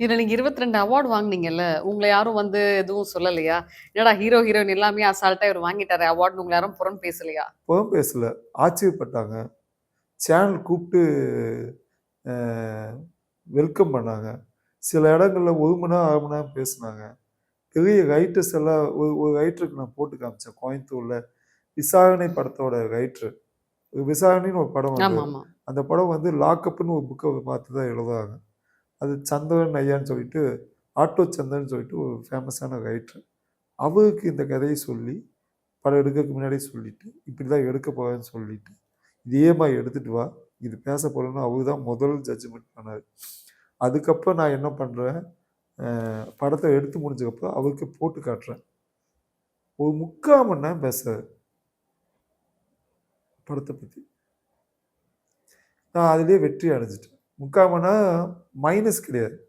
இதுல நீங்க 22 அவார்ட் வாங்குனீங்கல்ல, உங்கள யாரும் வந்து எதுவும் சொல்லலையா? என்னடா ஹீரோ, ஹீரோயின் எல்லாமே அசால்ட்டா இவரு வாங்கிட்டாரே அவார்ட்ன்னு உங்கள யாரும் புறம் பேசலையா? புறம் பேசல. ஆச்சரியப்பட்டாங்க. சேனல் கூப்ட்டு அ வெல்கம் பண்ணாங்க. சில இடங்கள்ல 1 மணி நேரம், 1/2 மணி நேரம் பேசுனாங்க. பெரிய ரைட்டர்ஸ் எல்லாம் ஒரு ஒரு ரைட்டருக்கு நான் போட்டு காமிச்சேன் கோயம்புத்தூர்ல. விசாரணை படத்தோட ரைட்டர். விசாரணைன்னு ஒரு படம். ஆமாமா. அந்த படம் வந்து லாக்கப்ன்னு ஒரு புக்க பார்த்து தான் எழுதுறாங்க. அது சந்திரன் ஐயான்னு சொல்லிட்டு, ஆட்டோ சந்திரன் சொல்லிட்டு ஒரு ஃபேமஸான ரைட்டர். அவருக்கு இந்த கதையை சொல்லி, படம் எடுக்கிறதுக்கு முன்னாடியே சொல்லிட்டு, இப்படி தான் எடுக்க போகிறேன்னு சொல்லிட்டு, இதே எடுத்துகிட்டு வா. இது பேச போகிறேன்னு அவரு தான் முதல் ஜட்ஜ்மெண்ட் பண்ணார் அதுக்கப்புறம் நான் என்ன பண்ணுறேன் படத்தை எடுத்து முடிஞ்சதுக்கப்புறம் அவருக்கு போட்டு காட்டுறேன். ஒரு 3/4 மணி நேரம் பேசுறாரு. படத்தை பற்றி நான் அதிலேயே வெற்றி அடைஞ்சிட்டேன் முக்கால் மணி நேரம் minus clear.